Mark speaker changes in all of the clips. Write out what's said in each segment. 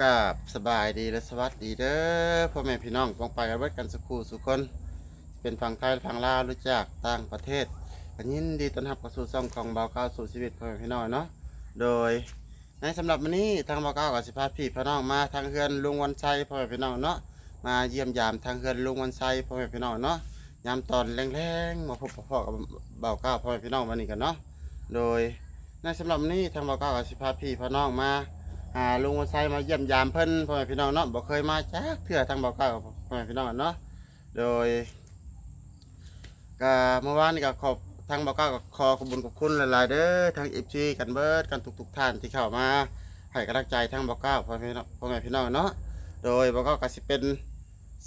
Speaker 1: กับสบายดีและสวัสดีเด้อพ่อแม่พี่น้องปองไปกันเบิดกันสุขูสุคน เป็นฝั่งไทยฝั่งลาวรู้จักต่างประเทศกันยินดีต้อนรับเข้าสู่ช่องของเบาเก้าสู่ชีวิตพ่อแม่พี่น้องเนาะโดยในสำหรับวันนี้ทางเบาเก้ากับสิพาพี่พี่น้องมาทางเฮือนลุงวันชัยพ่อแม่พี่น้องเนาะมาเยี่ยมยามทางเฮือนลุงวันชัยพ่อแม่พี่น้องเนาะยามตอนแรงๆมาพบพ่อกับเบาเก้าพ่อแม่พี่น้องวันนี้กันเนาะโดยในสำหรับวันนี้ทางเบาเก้ากับสิพาพี่พี่น้องมา หาลุงวันไซมาเยี่ยมยามเพิ่นพ่อแม่พี่น้องเนาะบ่เคยมาจักเทื่อทางบ่าวเก้าพ่อแม่พี่น้องเนาะโดยก็เมื่อวานนี้ก็ขอบทางบ่าวเก้าก็ขอขอบคุญขอบคุณหลายๆเด้อทาง FG กันเบิดกันทุกๆท่านที่เข้ามาให้กำลังใจทางบ่าวเก้าพ่อแม่พี่น้องพ่อแม่พี่น้องเนาะโดยบ่าวเก้าก็สิเป็น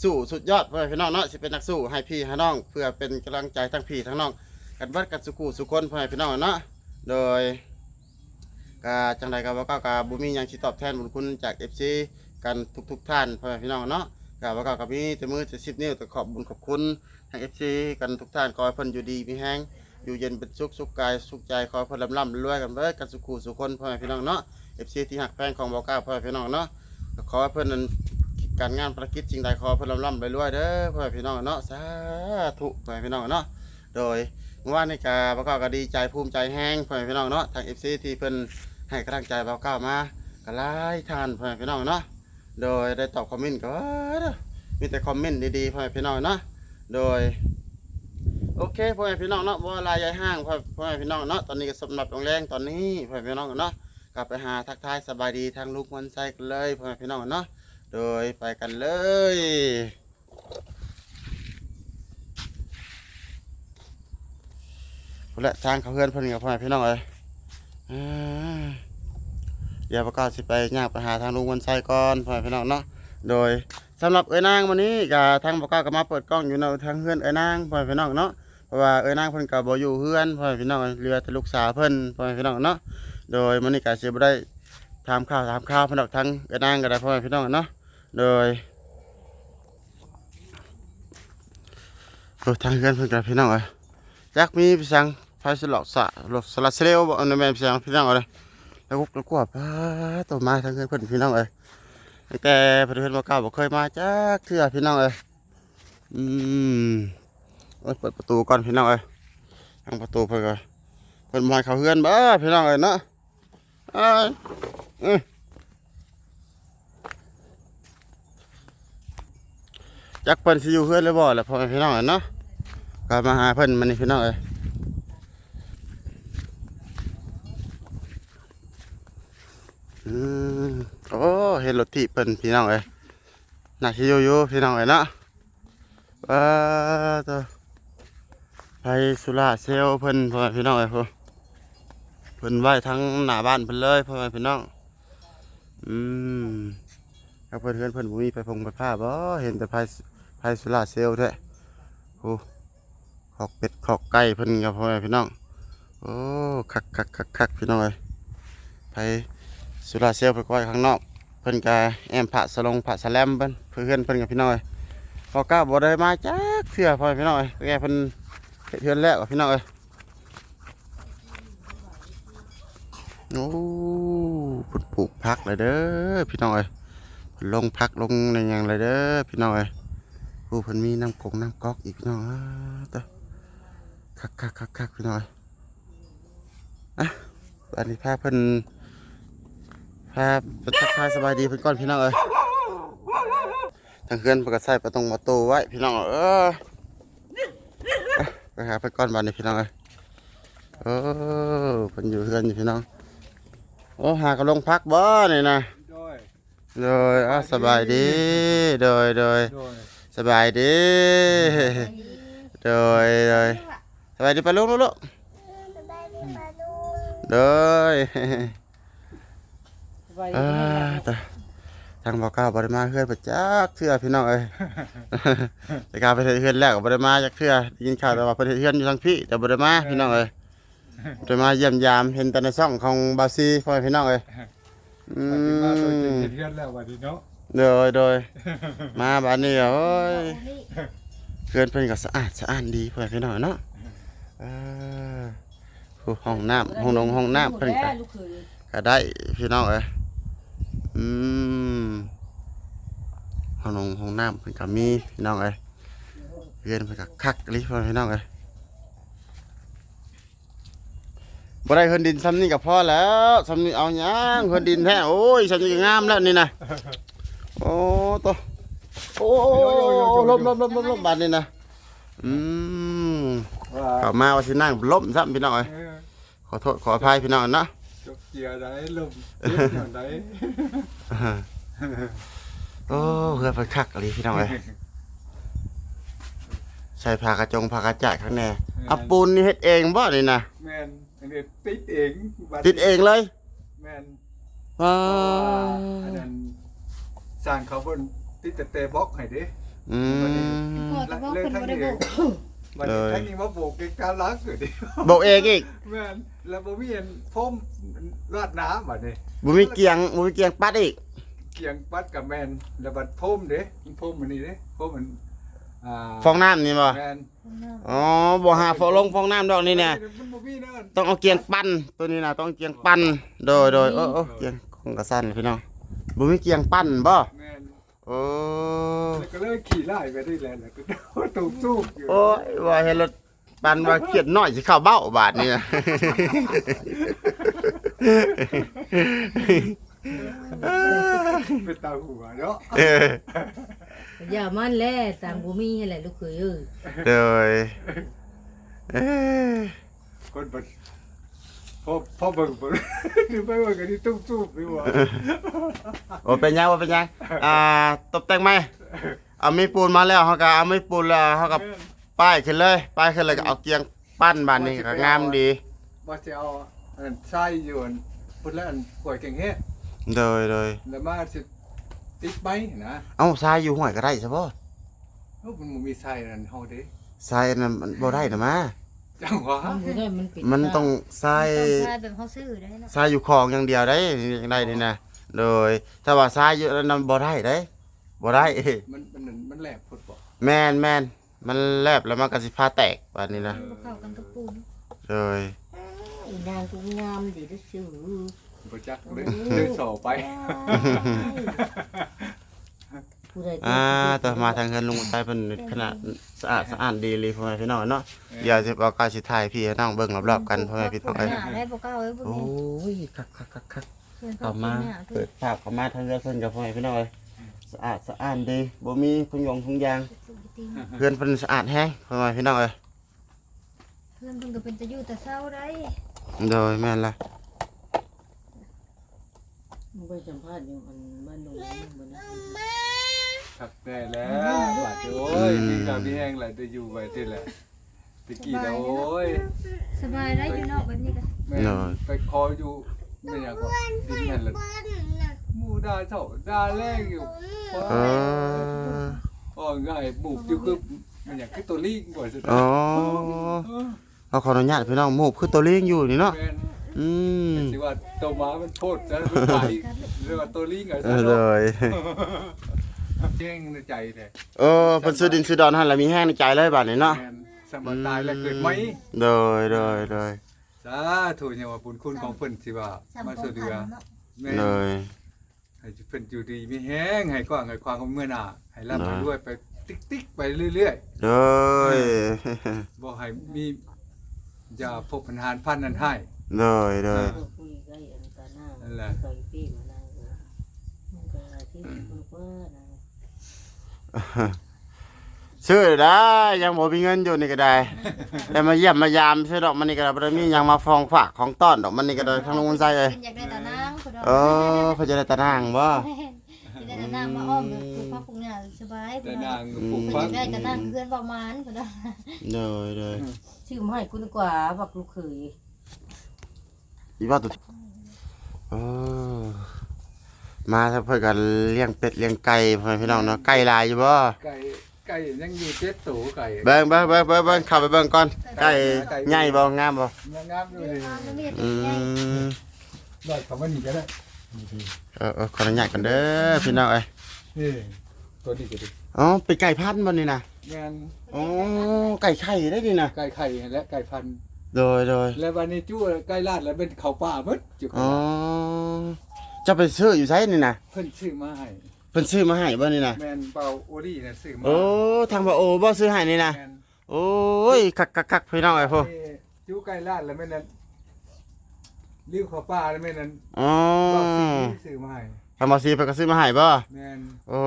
Speaker 1: สู้สุดยอดพ่อแม่พี่น้องเนาะสิเป็นนักสู้ให้พี่ให้น้อง เพื่อเป็นกำลังใจทั้งพี่ทั้งน้องกันเบิดกันสุขุสุคนพ่อแม่พี่น้องเนาะโดย ก็จังใดก็ว่าก็กาบุมีหยังสิตอบแทนบุญคุณจาก FC กันทุกๆท่านพ่อแม่พี่น้องเนาะก็ว่าก็กับมีแต่มือจะสิบนิ้วแต่ขอบบุญขอบคุณทาง FC กันทุกท่านขอให้เพิ่นอยู่ดีมีแห้งอยู่เย็นเป็นสุขสุขกายสุขใจขอให้เพิ่นร่ำร่ำรวยกันเบิดกันสุขุสุขคนพ่อแม่พี่น้องเนาะ FC ที่หักแพงของบ่กล้าพ่อแม่พี่น้องเนาะก็ขอให้เพิ่นนั้นการงานภารกิจสิ่งใดขอให้เพิ่นร่ำร่ำรวยๆเด้อพ่อแม่พี่น้องเนาะสาธุพ่อแม่พี่น้องเนาะโดยเมื่อวานนี้ก็บ่ก็ก็ดีใจภูมิใจแห้งพ่อแม่พี่น้องเนาะทาง FC ที่เพิ่น ให้กำลังใจเบาเก้ามาก็ไล่ทานพ่อแม่พี่น้องเนาะโดยได้ตอบคอมเมนต์ก็มีแต่คอมเมนต์ดีๆพ่อแม่พี่น้องเนาะโดยโอเคพ่อแม่พี่น้องเนาะว่าลายยายห้างพ่อพ่อแม่พี่น้องเนาะตอนนี้ก็สำหรับโรงแรงตอนนี้พ่อแม่พี่น้องเนาะกลับไปหาทักทายสบายดีทางลูกมันไส้กันเลยพ่อแม่พี่น้องเนาะโดยไปกันเลยพุ่นและทางเขาเพื่อนเพื่อนกับพ่อแม่พี่น้องเลย เดี๋ยวประกาศสิไปยางไปหาทางลุงวันไซก่อนพ่อพี่น้องเนาะโดยสำหรับเอ้ยนางวันนี้กับทางประกาศก็มาเปิดกล้องอยู่ในทางเฮือนเอ้ยนางพ่อพี่น้องเนาะเพราะว่าเอ้ยนางเพิ่นก็บ่อยู่เฮือนพ่อพี่น้องเรือแต่ลูกสาวเพิ่นพ่อพี่น้องเนาะโดยมื้อนี้ก็สิบ่ได้ถามข่าวถามข่าวเพิ่นดอกทางเอ้ยนางก็ได้พ่อพี่น้องเนาะโดยทางเฮือนเพิ่นก็พี่น้องเอ้ยจักมีพี่สัง ไฟสลอกสะลอกสลัดเซลลบ่อันนั้นแม่นพี่สังพี่น้องเอ้ยแล้วก็กวดป้าตัวมาทางเพื่อนเพื่อนพี่น้องเอ้ยแต่เพื่อนเพื่อนมาเก่าบอกเคยมาจักเทื่อพี่น้องเอ้ยอืมเปิดประตูก่อนพี่น้องเอ้ยทางประตูเพื่อนเพื่อนมาเขาเพื่อนบ้าพี่น้องเอ้ยเนาะเอ้ยอ้ยจักเพิ่นสิอยู่เพื่อนหรือบ่แหละพ่อพี่น้องเอ้ยเนาะก็มาหาเพิ่นมันนี่พี่น้องเอ้ย อืมโอ้เห็นรถที่เพิ่นพี่น้องเอ้ยน่าสิอยู่อยู่พี่น้องเอ้ยเนาะว้าตัวไปสุราเซลเพิ่นพ่อพี่น้องเอ้ยพ่อเพิ่นไว้ทั้งหน้าบ้านเพิ่นเลยพ่อพี่น้องอืมถ้าเพิ่นเพิ่นเพิ่นบ่มีไปพงไปผ้าบ่เห็นแต่ไผไผสุราเซลแท้โอ้ขอกเป็ดขอกไก่เพิ่นกับพ่อพี่น้องโอ้คักคักคักคักพี่น้องเอ้ยไผ สุราเซลไปไว้ข้างนอกเพิ่นกาแอมผะสลงผะสแลมเพิ่นเพื่อนเพิ่นกับพี่น้อยพอก้าบ่ได้มาจักเทื่อพ่อพี่น้อยแกเพิ่นเฮ็ดเทือนแล้วกับพี่น้อยโอ้เพิ่นปลูกผักเลยเด้อพี่น้อยลงผักลงในหยังเลยเด้อพี่น้อยผู้เพิ่นมีน้ำกงน้ำก๊อกอีกพี่น้องตะคักคักคักคักพี่น้อยอะอันนี้พาเพิ่น ครับทักทายสบายดีเพื่อนก่อนพี่น้องเอ้ยทางเพื่อนประกาศใส่ประตงประตูไว้พี่น้องเอออะไปหาเพื่อนก่อนบ้านนี้พี่น้องเอ้ยเออเพิ่นอยู่เพื่อนอยู่พี่น้องโอ้หากระลงพักบ่นี่นะ
Speaker 2: โดย
Speaker 1: โดยอะสบายดีโดยโดย
Speaker 2: โดย
Speaker 1: สบายดีโดยโดยสบายดีปะลูกลูกลูกโดย
Speaker 3: สบายดี
Speaker 1: อ่า
Speaker 3: ไหมล่ะ
Speaker 1: แต่ทางบอกกล่าวบริมาเพื่อนประจักเทื่อพี่น้องเอ้ยแต่กล่าวไปเทื่อนแล้วก็บริมาจากเทื่อได้ยินข่าวแต่ว่าเพื่อนเทื่อนอยู่ทางพี่แต่บริมาพี่น้องเอ้ยบริมาเยี่ยมยามเห็นแต่ในช่องของบาซีพ่อแม่พี่น้องเอ้ยอื
Speaker 2: ปฏิมาตัวจริง
Speaker 1: ม
Speaker 2: เทียนแล้ววันนี้เนาะ
Speaker 1: โดยโดยมาบ้านนี้ก็โอ้ยเพื่อนเพิ่นก็สะอาดสะอาดดีพ่อแม่พี่น้องเนาะเออผู้ห้องน้ำห้องนงห้องน้ำเพิ่นก็
Speaker 3: ลูกเขย
Speaker 1: ก็ได้พี่น้องเอ้ย อืมห้องนงห้องน้ำเพิ่นก็มีพี่น้องเอ้ยเรียนเพิ่นก็คักลิพี่น้องเอ้ยบ่ได้เพิ่นดินซ้ำนี่ก็พอแล้วซ้ำนี่เอาหยังเพิ่นดินแท้โอ้ยซ้ำนี่ก็งามแล้วนี่นะโอ้โตโอ้ลบลบลบลบลบบาดนี่นะอืม
Speaker 2: ว่า
Speaker 1: เข้ามาว่าสินั่งล้มซ้ำพี่น้องเอ้ยขอโทษขออภัยพี่น้องนะ
Speaker 2: จกเกียร์ได้ลมเกียร์อย่างได
Speaker 1: โอ้เพื่อไปคักอะไรพี่น้องเอ้ยใส่ผ้ากระจงผ้ากระจาดข้างในเอาปูนนี่เฮ็ดเองบ่นี่นะ
Speaker 2: แมนอันนี้ติดเองบั
Speaker 1: ติดเองเลย
Speaker 2: แมน
Speaker 1: ว้า
Speaker 2: อันนั้นสร้างเขาเพิ่นติดแต่เตะบล็อกให้เด้
Speaker 1: อืม
Speaker 3: พ่อก็บอกเพิ่น บ่ได้บอก
Speaker 2: บัดนี้ทั้งนี้มาโบกเกะการล้างเกิดดิ
Speaker 1: บอกเองอีก
Speaker 2: แม่นแล้วบ่มีอันพรมราดน้ำบัดนี้
Speaker 1: บ่มีเกียงบ่มีเกียงปัดอีก
Speaker 2: เกียงปัดกับแมนแล้วบัดพรมเด้มันพรมอันนี้เด้พรมมันอ่า
Speaker 1: ฟองน้ำนี่บ่
Speaker 2: แมน
Speaker 1: อ๋อบ่หาฟองลงฟองน้ำดอกนี่แน่
Speaker 2: มันบ่มีเด้อ
Speaker 1: ต้องเอาเกียงปั้นตัวนี้นะต้องเอาเกียงปั้นโดยโดยโอ้โอ้เกียงของกระสันพี่น้องบ่มีเกียงปั้นบ่
Speaker 2: แม่น
Speaker 1: โอ้
Speaker 2: แล้วก็เลยขี่ไล่ไปได้แหละแล้วก็ตูบสู้อยู่
Speaker 1: โอ้ยว่าเห็นรถปั้นว่าเครียดน้อยสิเข้าเบ้าบาดนี่นะ
Speaker 2: เป็นตาหัวเนาะ
Speaker 1: เออ
Speaker 3: อย่ามันแหละตามบ่มีให้แหละลูกเคยเอ้ย
Speaker 1: โดยเอ้ย
Speaker 2: คนบัด พอพอเบิ่งเบิ่งดูไปเบิ่งกันที่ตุ้มสู้ไปว่า
Speaker 1: โอ้เป็นยังว่าเป็นยังอ่าตบแต่งไหมเอาไม่ปูนมาแล้วเขาก็เอาไม่ปูนแล้วเขาก็ป้ายขึ้นเลย ป้ายขึ้นเลยก็เอาเกียงปั้นบานนี้ก็งามดี
Speaker 2: ว่าจะเอาอันใส่อยู่อันพุ่นแล้วอันป่วยเก่งแฮะ
Speaker 1: โดยโดย
Speaker 2: แล้วมาสิติดไหมนะ
Speaker 1: เอ้าทรายอยู่ห้วยก็ได้ใช่ป่ะ
Speaker 2: เอ้ามันบ่มีใส่นั่นเฮาเด้
Speaker 1: ทรายนั้นมันบ่ได้นะมา
Speaker 2: จังหวะ
Speaker 3: มันบ่ได้มันปิด
Speaker 1: มันต้องทราย
Speaker 3: ต้องใช้แบบเขาซื้อได้เนาะ
Speaker 1: ทรายอยู่คลองอย่างเดียวได้ยังได้นี่นะโดยถ้าว่าทรายอยู่นั้นบ่ได้ได้บ่ได้
Speaker 2: มันมันมันแหลกพุ่นบ่
Speaker 1: แมนแมนมันแลบแล้วมันก็สิพาแตกบานนี้นะ
Speaker 3: บ่เข้ากันกับปูน
Speaker 1: โดย
Speaker 3: อีนางกูงามดีเด้อซื่อ
Speaker 2: บ่จักเลยเดินสอไป
Speaker 3: ผู้ใด
Speaker 1: อ่าต่อมาทางเฮือนลุงไปเป็นขนาดสะอาดสะอาดดีเลยพ่อแม่พี่น้องเนาะเดี๋ยวจะเอาการสิถ่ายพี่น้องเบิ่งรอบๆกันพ่อแม่พี่น้องเอ้ย
Speaker 3: หน้าได้บ่เข้าเอ้ยพวก
Speaker 1: โอ้
Speaker 3: นี้
Speaker 1: ยคักคักคักคัก
Speaker 3: เพิ่น
Speaker 1: ต่อ
Speaker 3: เข้า
Speaker 1: มา
Speaker 3: หน้าเพิ่
Speaker 1: เปิ
Speaker 3: น
Speaker 1: ดภาพเข้ามาทางเรือเพิ่นกับพ่อแม่พี่น้องเอ้ยสะอาดสะอาดดีบ่มีพุ่งยงพุ่งยางเพื่อนเพิ่นสะอาดแฮงพ่อแม่พี่น้องเอ้ย
Speaker 3: เพิ่นเพิ่นก็เป็นตะอยู่แต่เช้าได้
Speaker 1: โดยแม่นละ
Speaker 3: มึงไปสัมภาษณ์อยู่อันบ้านหนูบ่นะ
Speaker 2: ครับได้แล้วบาดโอ้ยพี่กับพี่แห้งแหละได้อยู่ไว้ที่แหละตะกี้แล้วโอ้ย
Speaker 3: สบายได้อยู่นอกแบบนี้ก็
Speaker 2: แม่ไปคออยู่ไม่อยากก็ดินนั่นแหละหมูดาเจ้าดาแรงอยู่
Speaker 1: เออ
Speaker 2: อ๋อง่ายบุกอยู่คือมันอยากคือตัวลิงบ่สุด
Speaker 1: อ๋อเอาขออนุญาตพี่น้องหมูบคือตัวเลี้ยงอยู่นี่เนาะ
Speaker 2: แม่น
Speaker 1: อืม
Speaker 2: สิว่าตัวม้ามันโทษแล้วมันไปเรียกว่าตัวลิงอะ
Speaker 1: เออเลย
Speaker 2: แจ้งในใจแท้
Speaker 1: เออเพิ่นซื้อดินซื้อดอนหั่นแล้วมีแห้งในใจเลยบัดนี้เนาะ
Speaker 2: แม่นสมบัติตายแล้วเกิดไหม
Speaker 1: โดยโดยโดย
Speaker 2: สาธุเนี่ยว่าบุญคุณของเพิ่นสิว่ามาช่วยเหลือแม่น
Speaker 1: โดย
Speaker 2: ให้เพิ่นอยู่ดีมีแห้งให้กว้างให้ความของเมื่อหน้าให้ร่ำให้รวยไปติ๊กๆไปเรื่อย
Speaker 1: โดย
Speaker 2: ๆบ่ให้มีอย่าพบปัญหาพันนั้นให้
Speaker 1: โดยโดย
Speaker 3: คุยกันอันตาหน้า
Speaker 2: นั่นแหละ
Speaker 3: ใส่ปีมานั่งมันก็ที่มันก็นะ
Speaker 1: ซื้อได้ยังบ่มีเงินอยู่นี่ก็ได้ แต่มาเยี่ยมมายามซื้อดอกมันนี่ก็ได้บ่ได้มีหยังมาฟองฝากของต้อนดอกมันนี่ก็ได้ทางลงมันใจเลย
Speaker 3: เป็นอยากได้ตานางผู้ดอก
Speaker 1: เออเพิ่นจะได้ตะนางบ่
Speaker 3: จะได้ตานางมาอ้อมปลูกพักปลูกหญ้าสบาย
Speaker 2: แต่
Speaker 3: ผู้ด
Speaker 2: นา
Speaker 3: อก
Speaker 2: งปลูก
Speaker 3: เพิ่
Speaker 2: ฟั
Speaker 3: น
Speaker 2: ก
Speaker 3: อยากได้ตานางเพื่อนประมาณผู้ดอก
Speaker 1: โดยโดย
Speaker 3: ชื่อมาให้กูดีกว่าบักลูกเขย
Speaker 1: อีว่าตัวเออ มาถ้าเพิ่นก็เลี้ยงเป็ดเลี้ยงไก่พ่อแม่พี่น้องเนาะไก่หลายอยู่บ่
Speaker 2: ไก่ไก่ยังอยู่เจ็ดตัวไก่
Speaker 1: เบิ่งเบิ่งเบิ่งเบิ่งเบิ่งเข้าไปเบิ่งก่อนไก่ใหญ่บ่งามบ่
Speaker 2: งามอยู่เลย
Speaker 3: มันมี
Speaker 1: อื
Speaker 3: แต่ใหญ่
Speaker 1: ม
Speaker 2: ได้คำว่านี่ก็ได้
Speaker 1: เออเออขออนุญาตกันเด้อพี่น้องเอ้ย
Speaker 2: นี่ตัวนี้ก็ดี
Speaker 1: อ๋อเป็นไก่พันธุ์บ่นี่นะ
Speaker 2: งาน
Speaker 1: อ๋อไก่ไข่ได้นี่นะ
Speaker 2: ไก่ไข่และไก่พันธุ์
Speaker 1: โดยโดย
Speaker 2: แล้ววันนี้จู้ไก่ลาดแล้วเป็นเขาป่าหมดจุก
Speaker 1: อ๋อ จะไปซื้ออยู่ไสนี่นะ
Speaker 2: เพิ่นชื่อมาให้
Speaker 1: พิ่นซื้อมาให้บ่นี่นะ
Speaker 2: แมนเบาโอลี่เนี่ยซื้อมา
Speaker 1: โอ้ทางบ่โอบ่ซื้อให้นี่นะ
Speaker 2: แมน
Speaker 1: โอ้ยคักๆๆพี่น้องไอ้พ่อ
Speaker 2: นี่อยู่ใกล้ร้านแล้วแม่นั่นริ้วเขาป้าแล้วแม่นั่น
Speaker 1: อ๋อ
Speaker 2: บอกสีซื้อมาให้
Speaker 1: ทางบ่ซีเพิ่นก็ซื้อมาให้บ่
Speaker 2: แมน
Speaker 1: โอ้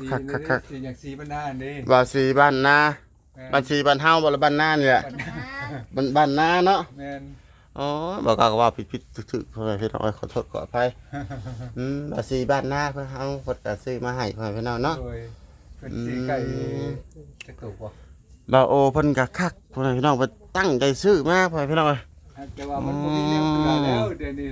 Speaker 2: สี
Speaker 1: คัก
Speaker 2: นี่
Speaker 1: คัก
Speaker 2: สีอย่างสีบ้านหน้าอันนี้
Speaker 1: ๆบ่ซีบ้านนา
Speaker 2: แม่น
Speaker 1: บ้านซีบ้านเฮาบ่ละบ้านนานี่แหละบ้านบ้านนาเนาะ
Speaker 2: แมน
Speaker 1: อ๋อบอกกล่าวว่าผิดผิดถูกถูกพ่อแม่พี่น้องเอ้ยขอโทษขออภัยอืมบ้านซีบ้านนาเพิ่นเฮาเพิ่นก็ซื้อมาให้พ่อแม่พี่น้องเนาะ
Speaker 2: โดยเป็นสีไก่
Speaker 1: อืม
Speaker 2: จะตุกบ่
Speaker 1: บ่าวโอเพิ่นก็คักพ่อแม่พี่น้องเพิ่นตั้งใจซื้อมาพ่อแม่พี่น้องเอ้ย
Speaker 2: แต่ว่ามันบ่มีแนวเกลือแล้วเดี๋ยวนี้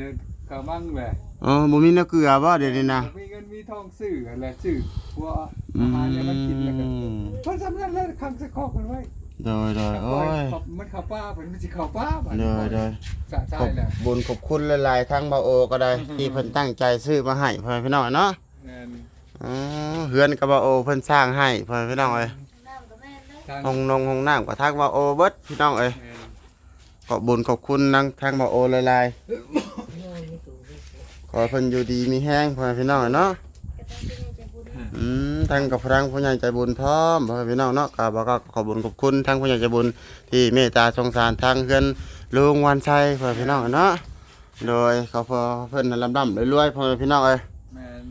Speaker 2: ก็มั่งแหละ
Speaker 1: อ๋อบ่มีเนื้อเกลือบ่เดี๋ยวนี้นะ
Speaker 2: มีเงินมีทองซื้ออะไรซื้อพวกอาหารเนี่ยมันกินแล้วก็
Speaker 1: อืม
Speaker 2: เพราะสำนักแล้วคังสะคอกมันไว้
Speaker 1: โดยโดยโอ้ย
Speaker 2: ขับมันขับป้าเพิ่นมันสิเข้าป้าบัด
Speaker 1: โดยโดย
Speaker 2: สะใจ
Speaker 1: ขอบ
Speaker 2: แหละ
Speaker 1: บุญขอบคุณหลายๆทั้งบ่าวโอก็ได้ ที่เพิ่นตั้งใจซื้อมาให้พ่อแม่พี่น้องเนาะ
Speaker 2: แม่น
Speaker 1: อ๋อเฮือนกับบ่าวโอเพิ่นสร้างให้พ่อแม่พี่น้องเอ้ย
Speaker 3: น้ำกับแม่เลย
Speaker 2: ทาง
Speaker 1: ห้องนงห้องน้ำก็ทักบ่าวโอเบิดพี่น้องเอ้ย
Speaker 2: แม่น
Speaker 1: ขอบบุญขอบคุณนังทางบ่าวโอหลายๆ
Speaker 3: นอนไม่ถูกไม่ถูก
Speaker 1: ขอให้เพิ่นอยู่ดีมีแห้งพ่อแม่พี่น้องเนาะ
Speaker 3: ก็ต้องเป็นใจบุญ
Speaker 1: อืมทางกับพลังผู้ใหญ่ใจบุญพร้อมพ่อแม่พี่น้องเนาะก็บอกก็ขอบุญขอบคุณทางผู้ใหญ่ใจบุญที่เมตตาสงสารทางเพื่อนลุงวันชัยพ่อแม่พี่น้องเนาะโดยเขาพอเพิ่นลำลำรวยๆพ่อแม่พี่น้องเอ้ย
Speaker 2: แม่น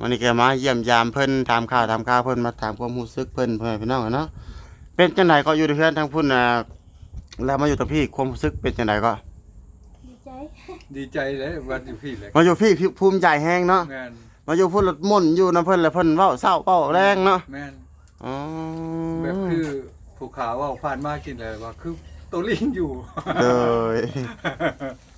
Speaker 1: วันนี้แกมาเยี่ยมยามเพิ่นถามข่าวถามข่าวเพิ่นมาถามความรู้สึกเพิ่นพ่อแม่พี่น้องเนาะเป็นจังไดก็อยู่ที่เพื่อนทางพุ่นน่ะแล้วมาอยู่ตรงพี่ความรู้สึกเป็นจังไดก็
Speaker 3: ดีใจ
Speaker 2: ดีใจเลยวันอยู่พี่เลย
Speaker 1: มาอยู่พี่ภูมิใจแฮงเนาะ
Speaker 2: แม่น
Speaker 1: มาอยู่พุ่นรถม่นต์อยู่นํเพิ่นแล้วเพิ่นเว้าเศร้าเว้าแรงเนาะ
Speaker 2: แม่น
Speaker 1: อ๋อ
Speaker 2: แบบคือผู้ขาว่าผ่านมากินเลยว่าคือตัวลิงอยู่
Speaker 1: โดย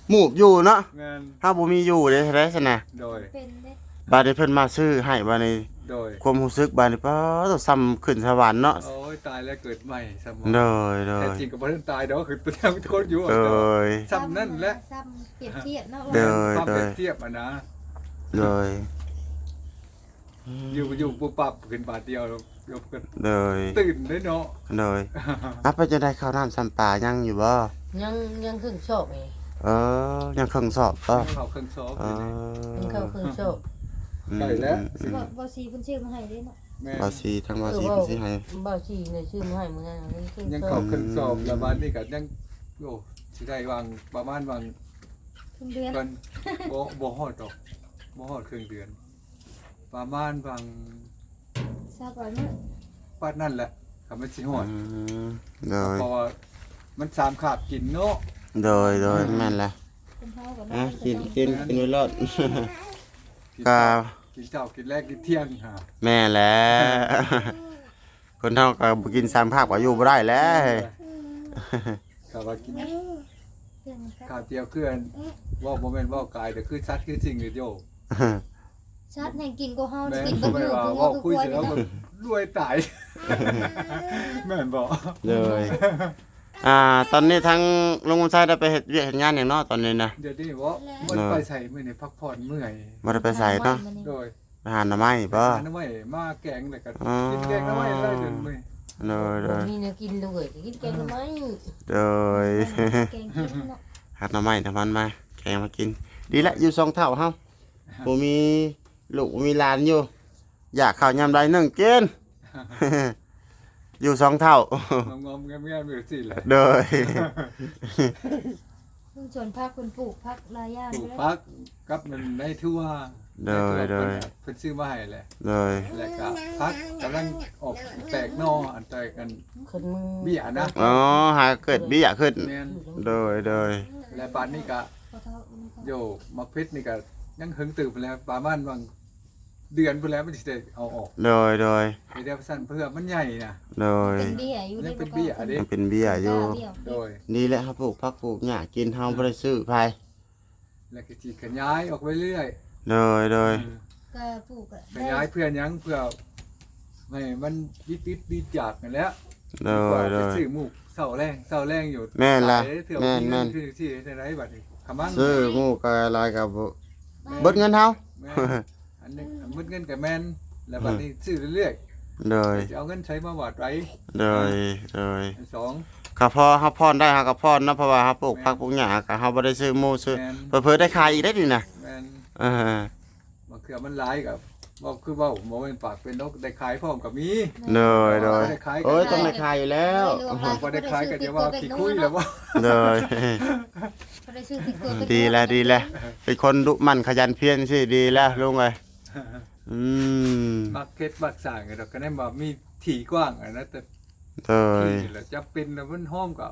Speaker 1: หมูบอยู่เนาะ
Speaker 2: แม่น
Speaker 1: ถ้าบ่มีอยู่เด้ได้ซั่นน่ะ
Speaker 2: โดย
Speaker 3: เป็นเด้
Speaker 1: บาดนี้เพิ่นมาซื้อให้บาดนี้
Speaker 2: โดย
Speaker 1: ความรู้สึกบาดนี้ป้าต้องซ้ำขึ้นสวรรค์เนาะ
Speaker 2: โอ้ยตายแล้วเกิดใหม่สมอง
Speaker 1: โดยโด
Speaker 2: แต่
Speaker 1: ย
Speaker 2: จริงกับบ่ทันตายดอกคือตัวแทนโทษอยู่
Speaker 1: โดย
Speaker 2: ซ้ำนั่นแหละ
Speaker 3: ซ้ำเปรียบเทียบเนาะ
Speaker 1: เด้อ
Speaker 2: ความเปรียบเทียบอะนะ
Speaker 1: โดย
Speaker 2: อยู่อยู่ปุ๊บปั๊บขึ้นบาทเดียวแล้วยกกัน
Speaker 1: โดย
Speaker 2: ตื่นได้เนาะ
Speaker 1: โดยอัปไปจะได้ข้าวน้ำซ้ำปลายังอยู่บ่
Speaker 4: ยังยังครึ่งโชคเอง
Speaker 1: เออ ยังเครื่องสอบบ่
Speaker 2: เข้าเครื่องซ้อม
Speaker 1: เอ
Speaker 2: อยู่นี่
Speaker 4: ยัง
Speaker 1: อ
Speaker 4: เข้าครึ่งโชค
Speaker 2: ได้แล้ว
Speaker 1: อืม
Speaker 3: บ่บ่ซีเพิ่นชื่อมาให้เด้เนาะ
Speaker 2: แม่
Speaker 1: บาซีทั้งบาซีเพิ่นสิให้
Speaker 4: บ่าวชีเนี่ยชื่อมาให้มึงนะยังครึ่ง
Speaker 2: ยัง
Speaker 4: โช
Speaker 2: เข้า
Speaker 4: ค
Speaker 2: เครื่องซ้อมแล้วบ้านนี้ก็ยังโอ้สิได้วางประมาณวาง
Speaker 3: เพิ่นเดือน
Speaker 2: กันบ่บ่ฮอดดอกบ่ฮอดครึ่งเดือน ประมาณวาง
Speaker 3: ทราบว่ามื้อ
Speaker 2: ปานนั่นแหละก็มันสิฮอด
Speaker 1: อืมโดย
Speaker 2: เพราะว่ามันสามขาบกินเนาะ
Speaker 1: โดยโดยแม่นแหละ
Speaker 3: เพิ่นเฮาก็
Speaker 1: อะ
Speaker 3: เนาะ
Speaker 1: กินกินกินไว้รอด
Speaker 2: กิน
Speaker 1: ก็
Speaker 2: กินเช้ากินแรกกินเที่ยงฮะ
Speaker 1: แม่แหล้ว คนเฮาก็บ่กินสามภาคก็อยู่บ่ได้แล้ว
Speaker 2: ก็ว่ากิน
Speaker 3: เพิ่นก็
Speaker 2: ข้าวเจียวเคลื่อนว่าโมเมนต์ว่ากายแต่คือชัดคือจริงหรือโย
Speaker 3: ชัดแห่งกินก็เฮา
Speaker 2: แม่
Speaker 3: กิน
Speaker 2: ก็
Speaker 3: เบ่มื้อ
Speaker 2: ไม่ว่า
Speaker 3: คือ
Speaker 2: ว่า
Speaker 3: เฮาคือ
Speaker 2: คุย
Speaker 3: ควาย
Speaker 2: เสร็จ
Speaker 3: นี่
Speaker 2: แล้ว
Speaker 3: เนาะ
Speaker 2: มันรวยตาย แม่นบอก
Speaker 1: เลยอ่า ตอนนี้ทั้งลุงบุญชัยได้ไปเฮ็ดเวียกเฮ็ดงานอย่างเนาะตอนนี้นะ
Speaker 2: เดี๋ยวนี้ว่ามันไปใส่เมื่อนี่พักผ่อนเมื่อย
Speaker 1: บ่ได้ไปใส่เนาะ
Speaker 2: โดย
Speaker 1: ไปหาหน่อไม้บ่
Speaker 2: หาน้ำไม้มาแกงเลยกัน
Speaker 1: อ๋อ
Speaker 2: กินแกงน้ำไม้ได้จนเมื่อย
Speaker 1: เลยเล
Speaker 4: บ่
Speaker 1: ย
Speaker 4: มีเนื้อกินเลยกินแกงทำไม
Speaker 1: เลย
Speaker 3: แกงกินเนาะ
Speaker 1: หาหน่อไม้น้ำมันมาแกงมากิน ดีละอยู่สองเท่าเฮาบ่มี ลูกบ่มีหลานอยู่ อยากข้าวยามใดนึ่งกิน อยู่สองเท่า
Speaker 2: งอมๆแง้มๆอยู่สิแหละ
Speaker 1: เลย
Speaker 3: เพิ่นสวนผักเพิ่นปลูกผักหลายอย่าง
Speaker 2: ปลูก
Speaker 3: เลย
Speaker 2: พักกับมันได้ทั่ว
Speaker 1: เลยเลย
Speaker 2: เพิ่นซื้อมาให้แหละ
Speaker 1: เลย
Speaker 2: แล้วก็พักกำลังออกแตกหนออันแตกกัน
Speaker 4: คนมึง
Speaker 2: เบี้ยนะ
Speaker 1: อ๋อหาเกิดเบี้ยขึ้น
Speaker 2: แม่น
Speaker 1: เลยเลย
Speaker 2: และปานนี้ก็
Speaker 3: ขอเท่ามันก็
Speaker 2: โยมักเพชรนี่ก็ยังหึงตื่นไปแล้วประมาณบาง เดือนไปแล้วมันสิได้เอาออก
Speaker 1: เลยเลย
Speaker 2: ไอ้เดียวสั้นเพื่อมันใหญ่นะ
Speaker 1: เลย
Speaker 3: เป็นเบี้ยอยู่
Speaker 2: ยัง
Speaker 3: ด้
Speaker 2: เป็นเบี้ยเด้
Speaker 1: มันเป็นเบี้ยอยู่
Speaker 3: เบี้ย
Speaker 2: โดย
Speaker 1: นี่แหละครับปลูกผักปลูกหญ้ากินเฮาบ่ได้ซื้อไผ
Speaker 2: แล้วก็สิขยายออกไปเรื่อย
Speaker 1: เลยเลย
Speaker 3: ก็ปลูกอะ
Speaker 2: ขยายเพื่อหยังเพื่อให้มันยิดติดดีจากนั่นแหละ
Speaker 1: เล
Speaker 2: ดีกว่าย
Speaker 1: เล
Speaker 2: ไป
Speaker 1: ย
Speaker 2: ซื้อหมูกเสาแรงเสาแรงอยู่
Speaker 1: แม่นล่ะ
Speaker 2: หลายเถื่อ
Speaker 1: แม่น
Speaker 2: มี
Speaker 1: แม่
Speaker 2: เงิ
Speaker 1: น
Speaker 2: นคือที่ในไรบัดนี้ขมัง
Speaker 1: ซื้อหมูกะลอยกับบ่เบิดเงินเฮา
Speaker 2: แม่น อันนึงมึดเงินกับแม่นแล้วบัดนี้ซื้อเรื่อย
Speaker 1: เลย
Speaker 2: ๆจะเอาเงินใช้มาวัดไว้
Speaker 1: เลยเลย
Speaker 2: อันสอง
Speaker 1: ข้าพอเฮาพรได้เฮาก็พรเนาะเพราะว่าเฮาปลูกผักปลูกหญ้าก็เฮาบ่ได้ซื้อหมูซื้อ
Speaker 2: แม่น
Speaker 1: เพิ่นๆได้ขายอีกได้นี่นะ
Speaker 2: แม่น
Speaker 1: เออบา
Speaker 2: งเทื่อมันหลายกับบอกคือเว่าบ่เป็นปากเป็นนกได้ขายพร้อมกับมี
Speaker 1: เลยเลย
Speaker 2: ได้ขาย
Speaker 1: โอ้ยต้องได้ขายอยู่แล้ว
Speaker 2: บ่ได้ขายก็จะว่าขี้คุยแล้วบ่
Speaker 1: เลย
Speaker 3: บ่ได้ชื่อติดตัว
Speaker 1: ดีแล้วดีแล้วเป็นคนดุมันขยันเพียรสิดีแล้วลุงเอ้ย อืม
Speaker 2: มักเพชรมักสร้างก็ดอกก็ได้มามีถี่กว้างอะนะแต่
Speaker 1: โดย
Speaker 2: ที่แล้วจะเป็นแล้วมันห้อมกับ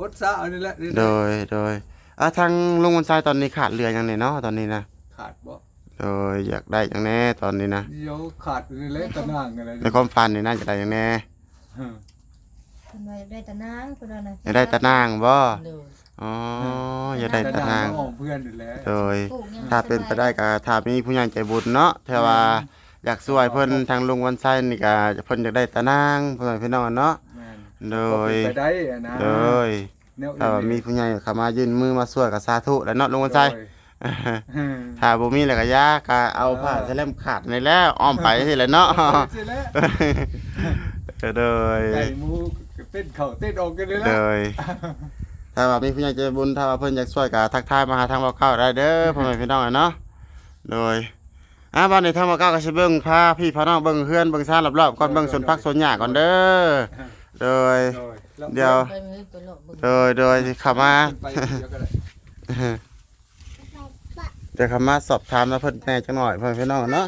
Speaker 2: อดซะเอานี่แหละนี่
Speaker 1: โดยโดยอะทางลุงวันทรายตอนนี้ขาดเรือยังไงเนาะตอนนี้นะ
Speaker 2: ขาดบ่
Speaker 1: โดยอยากได้อย่างแน่ตอนนี้นะ
Speaker 2: เดี๋ยวขาดนี่แหละตะนางอะไร
Speaker 1: ในความฝันนี่น่าจะได้อย่างแน่
Speaker 3: เพิ่นว่าได้แต่นางเพิ่นว่าน่ะ
Speaker 1: อยากได้ตะนางบ่
Speaker 4: เด้อ
Speaker 1: อ๋ออยากได้ตะนาง
Speaker 2: ของเพื่อนนี่แหละ
Speaker 1: โดย
Speaker 3: ปลูกยัง
Speaker 1: ถ้าเป็นไปได้ก็ถ้ามีผู้ใหญ่ใจบุญเนาะถ้าว่าอยากช่วยเพิ่นทางลุงวันไส้นี่ก็เพิ่นอยากได้ตะนางเพิ่นพี่น้องเนาะ
Speaker 2: แม่น
Speaker 1: โด
Speaker 2: บ่
Speaker 1: ย
Speaker 2: เป็นไปได้อะนะ
Speaker 1: โดย
Speaker 2: แนวอื่น
Speaker 1: ถ้าว่ามีผู้ใหญ่เข้ามายื่นมือมาช่วยก็สาธุแล้วเนาะลุงวันไส้
Speaker 2: โดยอืม
Speaker 1: ถ้าบ่มีแล้วก็ยาก็เอาผ้าสแลมขาดนี่แล้วอ้อมไปสิแหละเนาะ
Speaker 2: เสร็จแล้ว
Speaker 1: โดย
Speaker 2: ไก่หมูก็เต้นเข่าเต้นออกกันเลย
Speaker 1: โด
Speaker 2: ละ
Speaker 1: ย ถ้าว่ามีผู้ใหญ่ใจบุญถ้าว่าเพิ่นอยากช่วยก็ทักทายมาหาทางเราเก้าได้เด้อพ่อแม่พี่น้องเนาะโดยอ่าบ้านนี้ทางเราเก้าก็สิเบิ่งพาพี่พาน้องเบิ่งเฮือนเบิ่งซ่านรอบๆก่อนเบิ่งสวนผักสวนหญ้าก่อนเด้อโดยเดี๋ยว
Speaker 4: ไปมือไปเลาะเบิ่ง
Speaker 1: โดยโดยสิเข้ามา
Speaker 2: ไปเดี๋ยวก็ได้
Speaker 1: เดี๋ยวเข้ามาสอบถามแล้วเพิ่นแหน่จังหน่อยพ่อแม่พี่น้องเนาะ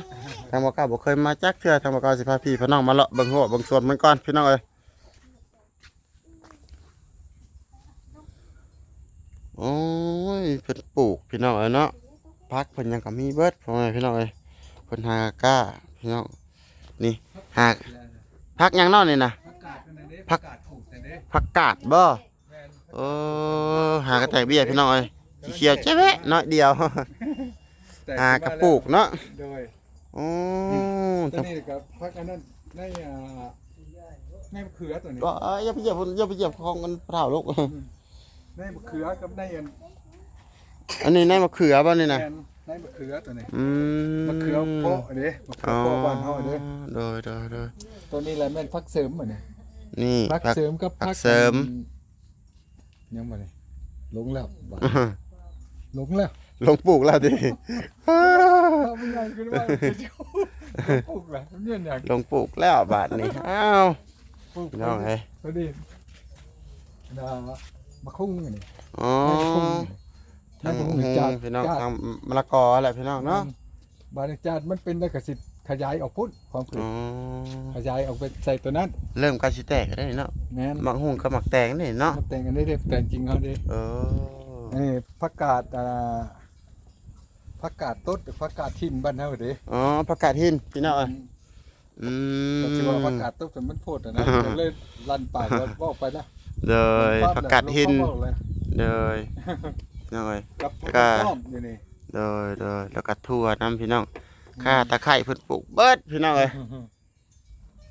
Speaker 1: ทางเราเก้าบ่เคยมาจักเทื่อทางเราเก้าสิพาพี่พาน้องมาเลาะเบิ่งหัวเบิ่งสวนมันก่อนพี่น้องเอ้ย โอ้ยเพิ่นปลูกพี่น้องเอ้ยเนาะพักเพิ่นยังก็มีเบิดพ่อแม่พี่น้องเอ้ยเพิ่นหากล้าพี่น้องนี่หากพักหยังเนาะนี่นะ
Speaker 2: ผักกาดกันนะเด้
Speaker 1: ผั
Speaker 2: ผั
Speaker 1: ก
Speaker 2: กกาดปลูกแต่เด้
Speaker 1: ผักกาดบ่
Speaker 2: แม่น
Speaker 1: โอ้หากระแตกเบี้ยพี่น้องเอ้ยสีเขียวแจ๊ะแวะน้อยเดียว
Speaker 2: แต่
Speaker 1: หากระปุกเนาะ
Speaker 2: โดย
Speaker 1: โอ้
Speaker 2: ตัวนี้กับพักอันนั้นได้อ่าแม่มะเขือตัวนี้
Speaker 1: บ่เอ้ยอย่าไปเหยียบอย่าไปเหยียบของกันเปล่าลูก
Speaker 2: ได้มะเขือกับได้อัน
Speaker 1: อันนี้ในมะเขือบ่นี่นะ
Speaker 2: แม่นได้มะเขือตัวนี้
Speaker 1: อืม
Speaker 2: มะเขือโปะอันนี้มะเขือ
Speaker 1: อ๋อ
Speaker 2: โปะบ้านเฮาอันนี้
Speaker 1: โดยโดยโดย
Speaker 2: ตัวนี้แหละแม่นพักเสริมอันนี้
Speaker 1: นี่
Speaker 2: พัก
Speaker 1: ผัก
Speaker 2: เสริมกับ
Speaker 1: ผั
Speaker 2: พั
Speaker 1: กเสริม
Speaker 2: ยังบ่นี่หลงแล้วบาดหลงแล้ว
Speaker 1: ลงปลูกแล้วดิ
Speaker 2: ถ้ามันใหญ่ขึ้นว่าปลูกแล้วมันเนี่ยอย่าง
Speaker 1: ลงปลูกแล้วบาดนี้อ้าว
Speaker 2: ปลูก
Speaker 1: พี่น้องเอ้ย
Speaker 2: ตัวนี้นะ มะคุ้งอันนี้
Speaker 1: อ๋อ
Speaker 2: ให้ผม
Speaker 1: ทาง
Speaker 2: จัด
Speaker 1: พี่น้อง
Speaker 2: จัด
Speaker 1: ทางมะละกอแหละพี่น้องเนาะ
Speaker 2: บาริจาดมันเป็นได้กสิทธิ์ขยายออกพุ่นความผลิ
Speaker 1: อ๋
Speaker 2: ต
Speaker 1: อ
Speaker 2: ขยายออกไปใส่ตัวนั้น
Speaker 1: เริ่มการสิแตกได้เนาะ
Speaker 2: แม่น
Speaker 1: หมักหุ่งกับหมักแตงนี่เนาะ
Speaker 2: มาแต่งกันได้เด็แต่งจริงเขาดิ
Speaker 1: เออ
Speaker 2: นี่ผักกาดอ่าผักกาดต้นผักกาดทิมบ้านเฮาเด้
Speaker 1: อ๋อผักกาดหินพี่น้องเอ้ยอืม
Speaker 2: ก็สิว่าผักกาดต้นแต่มันโพดอะนะก็เลยลั่นปากแล้วบอกไปนะ
Speaker 1: เลยผักกาดหิน
Speaker 2: ลงความเว้าเลย
Speaker 1: เลยน้องเอ้ย
Speaker 2: กับผัก
Speaker 1: ก็
Speaker 2: กาดต้อมอยู่นี่
Speaker 1: เลยเลยแล้วก็ทั่วน้ำพี่น้องข้าตะไคร้เพิ่นปลูกเบิดพี่น้องเอ้ย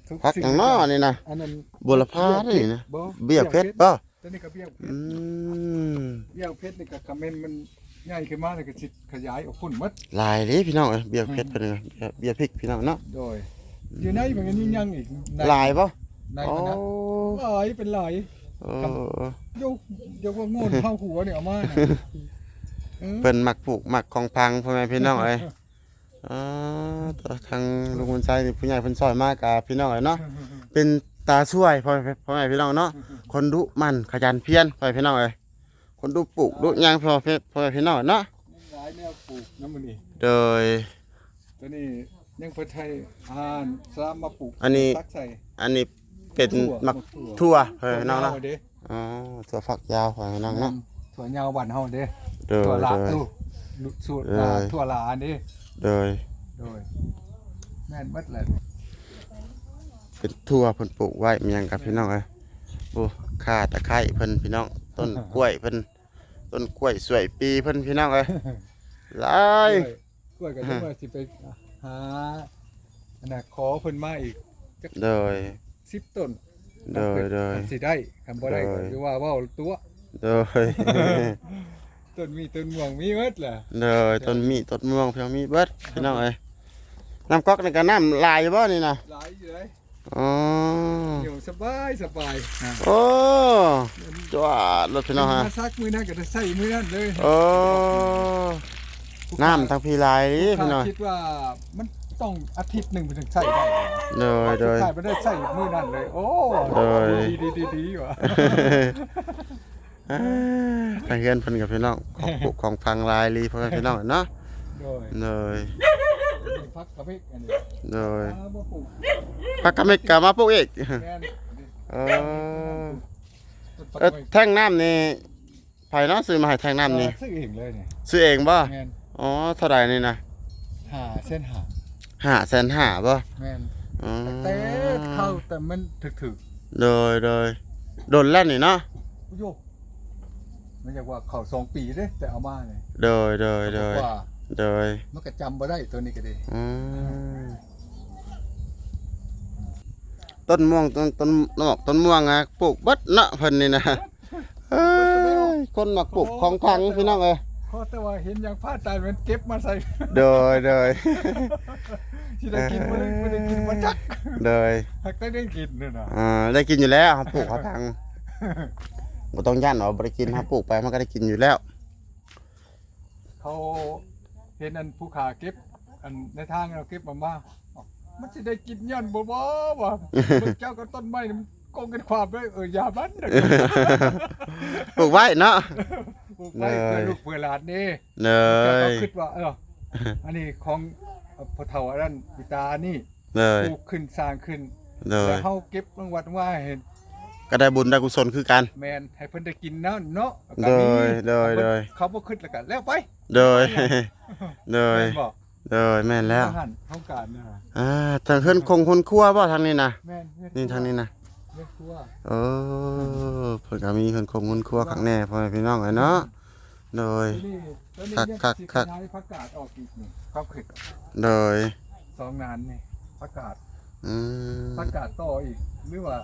Speaker 2: ทุ
Speaker 1: ผักอย่างน้อนี่นะ
Speaker 2: อันนั้น
Speaker 1: บุรพานี่นะ
Speaker 2: บ่
Speaker 1: เบี้ยเพชรบ่
Speaker 2: ตัวนี้ก็เบี้ยเพช
Speaker 1: อื
Speaker 2: ร
Speaker 1: ม
Speaker 2: เบี้ยเพชรนี่ก็คอมเมนต์มันใหญ่ขึ้นมาแล้วก็สิขยายออกพุ่นหมด
Speaker 1: ลายเลยพี่น้องเอ้ยเบี้ยเพชรเพิ่นน่ะเบี้ยเบี้ยพริกพี่น้องเนาะ
Speaker 2: โดยอยู่ในมันก็ยิ่งยังอีกใน
Speaker 1: ลายบ่
Speaker 2: ใน
Speaker 1: โอ้
Speaker 2: มันนะหลายเป็นหลาย
Speaker 1: เออย
Speaker 2: กยกว่าโง่นเข้าหัวเนี่ยเอามาน่ะเออ
Speaker 1: เพิ่นมักปลูกมักของพังพ่อแม่พี่น้องเอ้ยอ๋อตัวทางลุงบุญชัยนี่ผู้ใหญ่เพิ่นซอยมากกับพี่น้องเอ้ยเนาะ เป็นตาช่วยพ่อแม่พ่อแม่พี่น้องเนาะ คนดุมันขยันเพียรพ่อแม่พี่น้องเอ้ยคนดุปลูกดุหยังพ่อแม่พ่อแม่พี่น้องเนาะ
Speaker 2: หลายแนวปลูกน้ำมันนี่
Speaker 1: โดย
Speaker 2: ตัวนี้ยังเพิ่นไทยอาหารสามมาปลูก
Speaker 1: อันนี้
Speaker 2: ตักใส่
Speaker 1: อันนี้ เป็น
Speaker 2: ถั่ว
Speaker 1: มัก
Speaker 2: ถั่ว
Speaker 1: ทั่วพ่อแม่พี่น้องเนาะ
Speaker 2: ถั่วเด้
Speaker 1: อ๋อถั่วฝักยาวพ่อแม่พี่น้องเนาะ
Speaker 2: ถั่วยาวบ้านเฮาเด้
Speaker 1: โดย
Speaker 2: ถั่วลา
Speaker 1: โดย
Speaker 2: ตู้สูตร
Speaker 1: เออ
Speaker 2: ถั่วลาเด้
Speaker 1: โดย
Speaker 2: โดยแม่นหมดแหละ
Speaker 1: เป็นทั่วเพิ่นปลูกไว้มีหยังกับพี่น้องเอ้ยโอ้ข่าตะไคร้เพิ่นพี่น้อง ต้นกล้วยเพิ่นต้นกล้วยสวยปีเพิ่นพี่น้องเอ้ยหลาก
Speaker 2: ล้
Speaker 1: ย
Speaker 2: วยกล้วยก็จะว่าสิไปหาอันน่ะขอเพิ่นมาอีก
Speaker 1: โดย
Speaker 2: 10ต้น
Speaker 1: โดยโดย
Speaker 2: สิได้คำบ่ได้ก็
Speaker 1: โดย
Speaker 2: คือว่าเว้าตัว
Speaker 1: โดย
Speaker 2: ต้นมีต้นม่วงมีหมดแหละ
Speaker 1: เด้อต้นมีต้นม่วงเพียงมีเบิดพี่น้องเอ้ยน้ำก๊อกนี่ก็น้ำลายบ่นี่นะ
Speaker 2: หลายอยู่เลย
Speaker 1: อ๋อ
Speaker 2: อยู่สบายสบายนะ
Speaker 1: โอ้จวดรถพี่น้องฮะ
Speaker 2: มาซักมือนั่นก็จะใส่มือนั่นเลย
Speaker 1: โอ้น้ำทางพี่ลายนี่
Speaker 2: ถ้า
Speaker 1: พี่น้อง
Speaker 2: คิดว่ามัน ต้องอาทิตย์หนึ่งมันถึงใส่ได้
Speaker 1: โดยโดย
Speaker 2: ใส่ไม่ได้ใส่มือนั่นเลย โอ้
Speaker 1: โดย
Speaker 2: ดีดีดีดีว่ะ
Speaker 1: อ่าทางเฮือนเพิ่นกับพี่น้องของปลูกของฟังลายลีพ่อแม่พี่น้องเนาะ
Speaker 2: โดย
Speaker 1: โดย
Speaker 2: พักกระเพกอันนี้
Speaker 1: โดย
Speaker 2: อ้าวบ่ปลูก
Speaker 1: พักกะเมกกะมาปลูกอีก
Speaker 2: แม่น
Speaker 1: เออเออแท่งน้ำนี่ไผเนาะซื้อมาให้แท่งน้ำนี่
Speaker 2: ซื้อเองเลยนี่
Speaker 1: ซื้อเองบ่
Speaker 2: แม่น
Speaker 1: อ๋อเท่าไหร่นี่นะ
Speaker 2: หาเส้นหา
Speaker 1: ห้าแสนห้าบ่
Speaker 2: แม่น
Speaker 1: อ๋อ
Speaker 2: แต่เข้าแต่มันถึกถึก
Speaker 1: โดยโดยโดนแล้วนี่เนาะ
Speaker 2: ๆโยกมันอยากว่าเข้าสองปีเด้แต่เอามาเลย
Speaker 1: โดยโดยโดย
Speaker 2: ว่า
Speaker 1: โดย
Speaker 2: มันก็จำบ่ได้ตัวนี้ก็ดี
Speaker 1: อืมต้นม่วงต้นต้นนอกต้นม่วงอะปลูกเบัดเนาะเพิ่นนี่นะเอ้ยคนมักปลูกของพังพี่น้องเอ้ย
Speaker 2: เพราะแต่ว่าเห็นอย่างผ้าตายมันเก็บมาใส่
Speaker 1: โดยโดย
Speaker 2: ที่ได้กินบ่ได้บ่ได้กินมาจัก
Speaker 1: โดย
Speaker 2: หักได้ได้กินนี่น่ะ
Speaker 1: อ่าได้กินอยู่แล้วเขาปลูกเขาพังบ่ต้องย่านหรอกบ่ได้กินเขาปลูกไปมันก็ได้กินอยู่แล้ว
Speaker 2: เขาเห็นอันผู้ขาเก็บ อันในทางเราเก็บมามาอ้าวมันจะได้กินยันบ่บ่วะเบิ่งเจ้ากับต้นไม้นี่มันโกงกันความเลยเอออย่ามันเด้อ
Speaker 1: ปลูกไว้เนาะ
Speaker 2: ป ลูกไว้เพื่อลูกเพื่อหลานนี่
Speaker 1: เน
Speaker 2: เจ้ายก็คิดว่าเอออันนี้ของพ่อเฒ่าอันนั้นปิตานี่
Speaker 1: เนย
Speaker 2: ปลูกขึ้นสร้างขึ้น
Speaker 1: เน
Speaker 2: แล้ว
Speaker 1: ย
Speaker 2: เฮาเก็บรางวัลว่าให้เห็น
Speaker 1: ก็ได้บุญได้กุศลคือกัน
Speaker 2: แมนให้เพิ่นได้กินเนาะเนาะ
Speaker 1: โดยโดยโดย
Speaker 2: เขาบ่ขึ้นแล้วกันแล้วไป
Speaker 1: โดยโดย
Speaker 2: แม่นบ่
Speaker 1: โดยแม่นแล้ว
Speaker 2: ทหารท้องการนะ
Speaker 1: อ่าทางขึ้นคงคนครัวบ่ทางนี้นะ
Speaker 2: แม่นเฮ็ด
Speaker 1: นี่ทางนี้นะ
Speaker 2: เฮ็ดครัว
Speaker 1: โอ้เพิ่นก็มีคนคงคนครัวข้างแน่พ่อแม่พี่น้องเอ้ยเนาะโดย
Speaker 2: นี่ตัวนี้
Speaker 1: คัก
Speaker 2: เนี่ย
Speaker 1: คัก
Speaker 2: สิ
Speaker 1: คัก
Speaker 2: ขยายผักกาดออกอีกนี่ความคิด
Speaker 1: โดย
Speaker 2: สองนานนี่ผักกาด
Speaker 1: อืม
Speaker 2: ผักกาดต่ออีก หรือว่า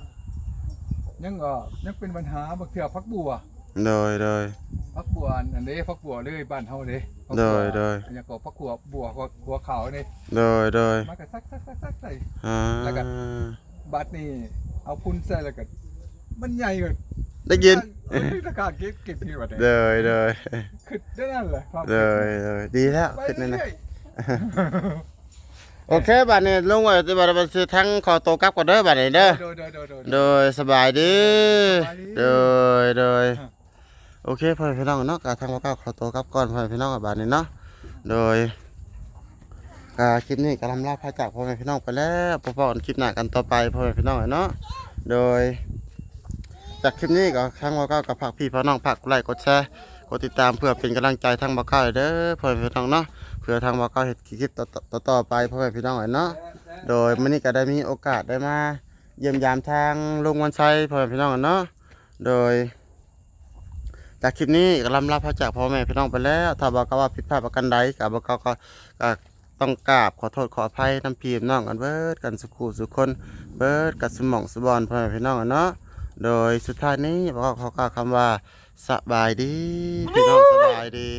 Speaker 2: ยังเอ่อยังเป็นปัญหาบางเทื่อผักบัว
Speaker 1: โดยโดย
Speaker 2: ผักบัวอันนี้ผักบัวเลยบ้านเฮาเด้ผัก
Speaker 1: โด
Speaker 2: บัวย
Speaker 1: โดย
Speaker 2: อันนี้ก็ผักบัวบัวหัวขาวนี่
Speaker 1: โดยโดย
Speaker 2: มันก็ซักซักซักซักใส่
Speaker 1: อ่า
Speaker 2: แล้วก็ บัดนี่ เอาพุ่นใส่แล้วก็มันใหญ่กว่า
Speaker 1: ได้ยิน
Speaker 2: เออราคาเก็บเก็บที่ว่า
Speaker 1: โดยโดย
Speaker 2: คือได้นั่นแหละความ
Speaker 1: โดยโดยดีแล้ว
Speaker 2: ไป
Speaker 1: ขึ้นนั่นนะ
Speaker 2: เรื่อย
Speaker 1: โอเคบัดนี้ลงไว้ที่บัดบัดสิทั้งขอตัวกลับก่อนเด้อบัดนี้เด้อ
Speaker 2: โดยโดยโดยโดย
Speaker 1: โดยสบายดี
Speaker 2: สบายดี
Speaker 1: โดยโดย
Speaker 2: ฮะ
Speaker 1: โอเคพ่อแม่พี่น้องเนาะกาทางว่าก้าวขอตัวกลับก่อนพ่อแม่พี่น้องกับบาดนี้เนาะโดย กาคลิปนี้กำลังลาพาจากพ่อแม่พี่น้องไปแล้วพบกันคลิปหน้ากันต่อไปพ่อแม่พี่น้องเนาะโดย จากคลิปนี้ก็ทางว่าก้ากับผักพี่พ่อน้องผักไลค์กดแชร์กดติดตามเพื่อเป็นกำลังใจทางบ่าวก้าเด้อพ่อแม่พี่น้องเนาะเพื่อทางบ่าวก้าเฮ็ดคลิปต่อต่อไปพ่อแม่พี่น้องเนาะโดยมื้อนี้ก็ได้มีโอกาสได้มา เยี่ยมยามทางลุงวันชัยพ่อแม่พี่น้องเนาะโดยจากคลิปนี้ก็ลำลาพระจากพ่อแม่พี่น้องไปแล้ว ถ้าบอกว่าผิดพลาดประกันใดกับบอกก็ ต้องกราบขอโทษขออภัยน้ำพีมน้องกันเบิดกันสุขูสุคนเบิดกันสมองสบอนพ่อแม่พี่น้องกันเนาะโดยสุดท้ายนี้บอกก็ขอกล่าวคำว่าสบายดีพี่น้องสบายดี